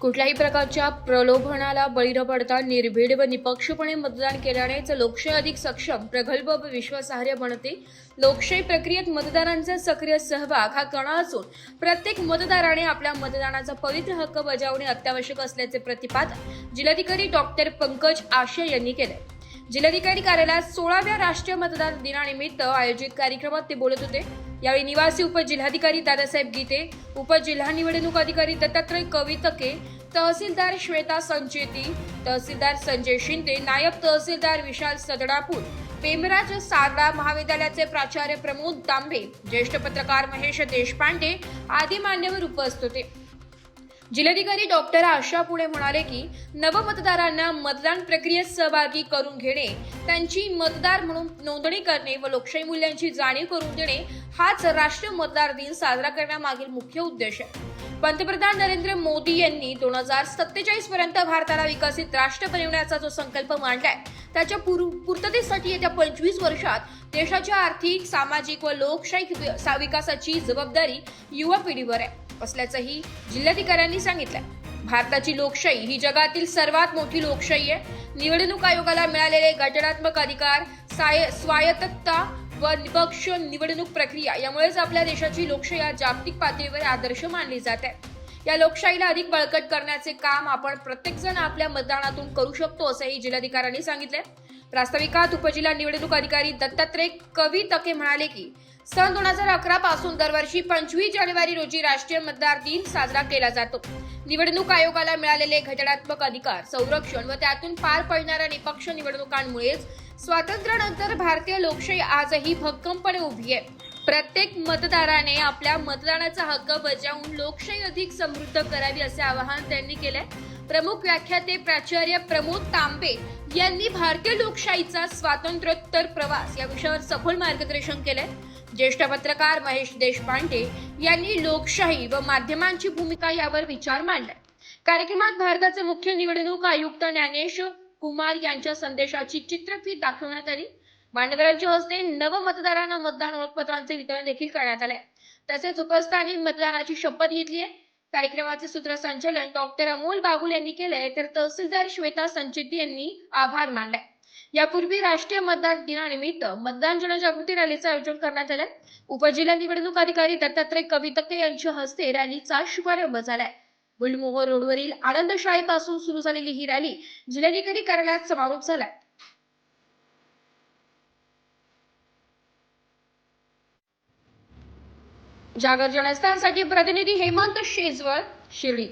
कुठल्याही प्रकारच्या प्रलोभनाला बळी न पडता निर्भीड व निपक्षपणे मतदान केल्यानेच लोकशाही अधिक सक्षम प्रगल्भ व विश्वासार्ह बनते. लोकशाही प्रक्रियेत मतदारांचा सक्रिय सहभाग हा कणा असून प्रत्येक मतदाराने आपल्या मतदानाचा पवित्र हक्क बजावणे अत्यावश्यक असल्याचे प्रतिपादन जिल्हाधिकारी डॉक्टर पंकज आशे यांनी केले. जिल्हाधिकारी कार्यालयात सोळाव्या राष्ट्रीय मतदार दिनानिमित्त आयोजित कार्यक्रमात ते बोलत होते. यावेळी निवासी उपजिल्हाधिकारी दादासाहेब गीते उपजिल्हा निवडणूक अधिकारी दत्तात्रय कवितके तहसीलदार श्वेता संचेती तहसीलदार संजय शिंदे नायब तहसीलदार विशाल सदडापूर पेमराज सारडा महाविद्यालयाचे प्राचार्य प्रमोद तांबे ज्येष्ठ पत्रकार महेश देशपांडे आदी मान्यवर उपस्थित होते. जिल्हाधिकारी डॉक्टर आशा पुढे म्हणाले की नवमतदारांना मतदान प्रक्रियेत सहभागी करून घेणे त्यांची मतदार म्हणून नोंदणी करणे व लोकशाही मूल्यांची जाणीव करून देणे हाच राष्ट्रीय मतदार दिन साजरा करण्यामागील मुख्य उद्देश आहे. पंतप्रधान नरेंद्र मोदी यांनी दोन हजार सत्तेचाळीस पर्यंत भारताला विकसित राष्ट्र बनवण्याचा जो संकल्प मांडलाय त्याच्या पूर्ततेसाठी येत्या पंचवीस वर्षात देशाच्या आर्थिक सामाजिक व लोकशाही सा- विकासाची जबाबदारी युवा पिढीवर आहे. असल्याचंही जिल्हाधिकाऱ्यांनी सांगितलंय. भारताची लोकशाही ही जगातील सर्वात मोठी लोकशाही आहे. निवडणूक आयोगाला मिळालेले घटनात्मक अधिकार साय- स्वायत्तता व निपक्ष निवडणूक प्रक्रिया. यामुळेच आपल्या देशाची लोकशाही जागतिक पातळीवर आदर्श मानली जात आहे. या लोकशाहीला अधिक बळकट करण्याचे काम आपण प्रत्येकजण आपल्या मतदानातून करू शकतो असंही जिल्हाधिकाऱ्यांनी सांगितले प्रास्ताविकात उपजिल्हा निवडणूक अधिकारी दत्तात्रय कवी तके म्हणाले की सन दोन हजार अकरा पासून दरवर्षी पंचवीस जानेवारी रोजी राष्ट्रीय मतदार दिन साजरा केला जातो. निवडणूक आयोगाला मिळालेले घटनात्मक अधिकार संरक्षण व त्यातून पार पडणाऱ्या निपक्ष निवडणुकांमुळेच स्वातंत्र्यानंतर भारतीय लोकशाही आजही भक्कमपणे उभी आहे. प्रत्येक मतदाराने आपल्या मतदानाचा हक्क बजावून लोकशाही अधिक समृद्ध करावी असे आवाहन त्यांनी केले प्रमुख व्याख्याते प्राचार्य प्रमोद तांबे यांनी भारतीय लोकशाहीचा स्वातंत्र्योत्तर प्रवास या विषयावर सखोल मार्गदर्शन केले ज्येष्ठ पत्रकार महेश देशपांडे यांनी लोकशाही व माध्यमांची भूमिका यावर विचार मांडलाय. कार्यक्रमात भारताचे मुख्य निवडणूक आयुक्त ज्ञानेश कुमार यांच्या संदेशाची चित्रफीत दाखवण्यात आली. मान्यवरांच्या हस्ते नव मतदारांना मतदान ओळखपत्रांचे वितरण देखील करण्यात आले तसेच उपस्थानी मतदानाची शपथ घेतली आहे. कार्यक्रमाचे सूत्रसंचालन डॉक्टर अमोल बागुल यांनी केले तर तहसीलदार श्वेता संचिती यांनी आभार मानले यापूर्वी राष्ट्रीय मतदार दिनानिमित्त मतदान जनजागृती रॅलीचं आयोजन करण्यात आलं उपजिल्हा निवडणूक अधिकारी दत्तात्रय कवितके यांच्या हस्ते रॅलीचा शुभारंभ झालाय. बुलमोहर रोडवरील आनंद शाळेपासून सुरू झालेली ही रॅली जिल्हाधिकारी कार्यालयात समारोप झालाय. जागर जनस्थानसाठी प्रतिनिधी हेमंत शेजवळ शिर्डी.